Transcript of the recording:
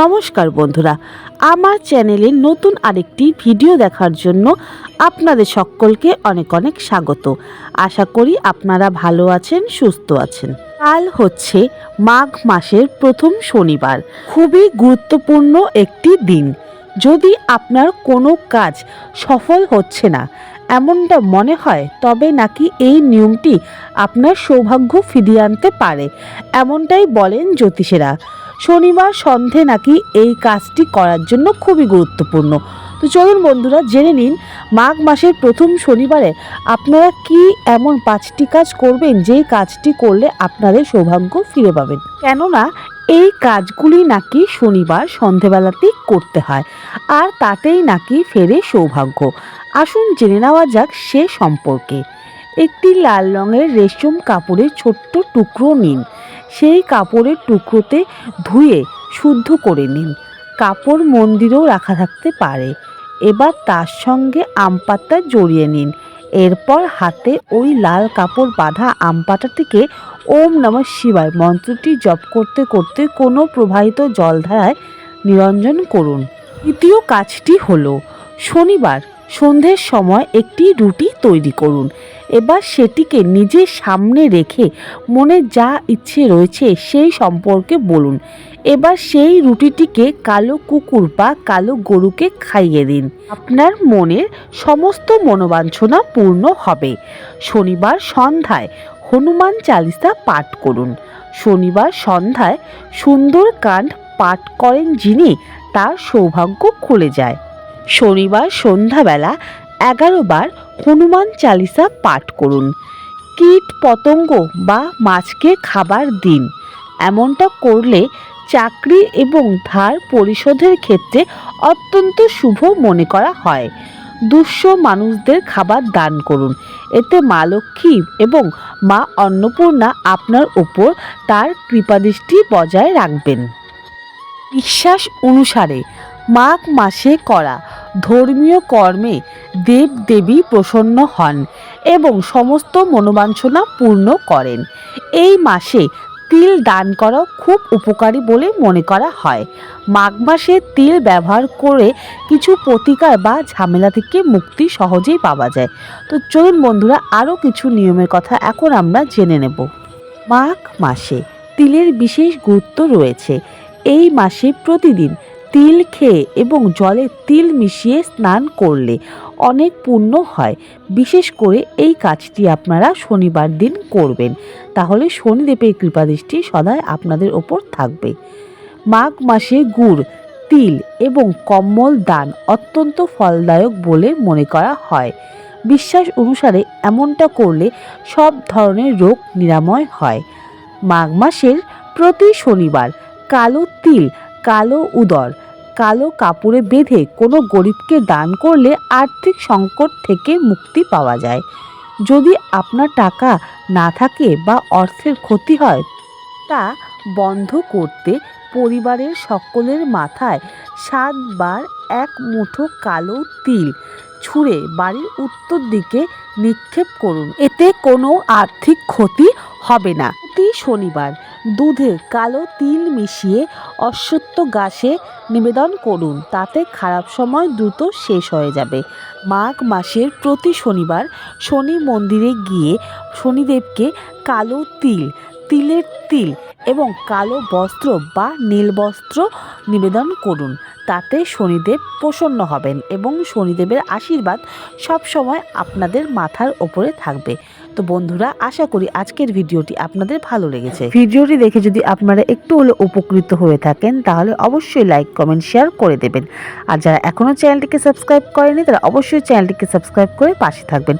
নমস্কার বন্ধুরা, আমার চ্যানেলে নতুন আরেকটি ভিডিও দেখার জন্য আপনাদের সকলকে অনেক অনেক স্বাগত। আশা করি আপনারা ভালো আছেন, সুস্থ আছেন। কাল হচ্ছে মাঘ মাসের প্রথম শনিবার। খুবই গুরুত্বপূর্ণ একটি দিন। যদি আপনার কোনো কাজ সফল হচ্ছে না, এমনটা মনে হয়, তবে নাকি এই নিয়মটি আপনার সৌভাগ্য ফিরিয়ে আনতে পারে, এমনটাই বলেন জ্যোতিষেরা। শনিবার সন্ধে নাকি এই কাজটি করার জন্য খুবই গুরুত্বপূর্ণ। তো চলুন বন্ধুরা, জেনে নিন মাঘ মাসের প্রথম শনিবারে আপনারা কি এমন পাঁচটি কাজ করবেন, যেই কাজটি করলে আপনাদের সৌভাগ্য ফিরে পাবেন। কেননা, এই কাজগুলি নাকি শনিবার সন্ধেবেলাতেই করতে হয়, আর তাতেই নাকি ফেরে সৌভাগ্য। আসুন জেনে নেওয়া যাক সে সম্পর্কে। একটি লাল রঙের রেশম কাপড়ের ছোট্ট টুকরো নিন। সেই কাপড়ের টুকরোতে ধুয়ে শুদ্ধ করে নিন। কাপড় মন্দিরেও রাখা থাকতে পারে। এবার তার সঙ্গে আম পাতা জড়িয়ে নিন। এরপর হাতে ওই লাল কাপড় বাঁধা আম পাতাটিকে ওম নমঃ শিবায় মন্ত্রটি জপ করতে করতে কোনো প্রবাহিত জলধারায় নিরঞ্জন করুন। দ্বিতীয় কাজটি হলো, শনিবার সন্ধ্যের সময় একটি রুটি তৈরি করুন। এবার সেটিকে নিজের সামনে রেখে মনে যা ইচ্ছে রয়েছে সেই সম্পর্কে বলুন। এবার সেই রুটিটিকে কালো কুকুর বা কালো গরুকে খাইয়ে দিন। আপনার মনের সমস্ত মনোবাঞ্ছনা পূর্ণ হবে। শনিবার সন্ধ্যায় হনুমান চালিসা পাঠ করুন। শনিবার সন্ধ্যায় সুন্দর কাণ্ড পাঠ করেন যিনি, তার সৌভাগ্য খুলে যায়। শনিবার সন্ধ্যাবেলা এগারো বার হনুমান চালিসা পাঠ করুন। কীট পতঙ্গ বা মাছকে খাবার দিন। এমনটা করলে চাকরি এবং ধার পরিশোধের ক্ষেত্রে অত্যন্ত শুভ মনে করা হয়। দুঃস্ব মানুষদের খাবার দান করুন। এতে মা লক্ষ্মী এবং মা অন্নপূর্ণা আপনার ওপর তার কৃপাদৃষ্টি বজায় রাখবেন। বিশ্বাস অনুসারে মাঘ মাসে করা। ধর্মীয় কর্মে দেব দেবী প্রসন্ন হন এবং সমস্ত মনোবাঞ্ছনা পূর্ণ করেন। এই মাসে তিল দান করা খুব উপকারী বলে মনে করা হয়। মাঘ মাসে তিল ব্যবহার করে কিছু প্রতিকার বা ঝামেলা থেকে মুক্তি সহজেই পাওয়া যায়। তো চলুন বন্ধুরা, আরও কিছু নিয়মের কথা এখন আমরা জেনে নেব। মাঘ মাসে তিলের বিশেষ গুরুত্ব রয়েছে। এই মাসে প্রতিদিন তিল খেয়ে এবং জলে তিল মিশিয়ে স্নান করলে অনেক পুণ্য হয়। বিশেষ করে এই কাজটি আপনারা শনিবার দিন করবেন। তাহলে শনিদেবের কৃপাদৃষ্টি সদাই আপনাদের ওপর থাকবে। মাঘ মাসে গুড়, তিল এবং কম্বল দান অত্যন্ত ফলদায়ক বলে মনে করা হয়। বিশ্বাস অনুসারে এমনটা করলে সব ধরনের রোগ নিরাময় হয়। মাঘ মাসের প্রতি শনিবার কালো তিল, কালো উদর কালো কাপড়ে বেঁধে কোনো গরিবকে দান করলে আর্থিক সংকট থেকে মুক্তি পাওয়া যায়। যদি আপনার টাকা না থাকে বা অর্থের ক্ষতি হয়, তা বন্ধ করতে পরিবারের সকলের মাথায় সাতবার এক মুঠো কালো তিল ছুঁড়ে বাড়ির উত্তর দিকে নিক্ষেপ করুন। এতে কোনো আর্থিক ক্ষতি হবে না। প্রতি শনিবার দুধে কালো তিল মিশিয়ে অশ্বত্থ গাছে নিবেদন করুন। তাতে খারাপ সময় দ্রুত শেষ হয়ে যাবে। মাঘ মাসের প্রতি শনিবার শনি মন্দিরে গিয়ে শনিদেবকে কালো তিল, তিলের তিল এবং কালো বস্ত্র বা নীল বস্ত্র নিবেদন করুন। তাতে শনিদেব প্রসন্ন হবেন এবং শনিদেবের আশীর্বাদ সবসময় আপনাদের মাথার ওপরে থাকবে। তো বন্ধুরা, আশা করি আজকের ভিডিওটি আপনাদের ভালো লেগেছে। ভিডিওটি দেখে যদি আপনারা একটু হলে উপকৃত হয়ে থাকেন, তাহলে অবশ্যই লাইক, কমেন্ট, শেয়ার করে দেবেন। আর যারা এখনও চ্যানেলটিকে সাবস্ক্রাইব করেনি তারা অবশ্যই চ্যানেলটিকে সাবস্ক্রাইব করে পাশে থাকবেন।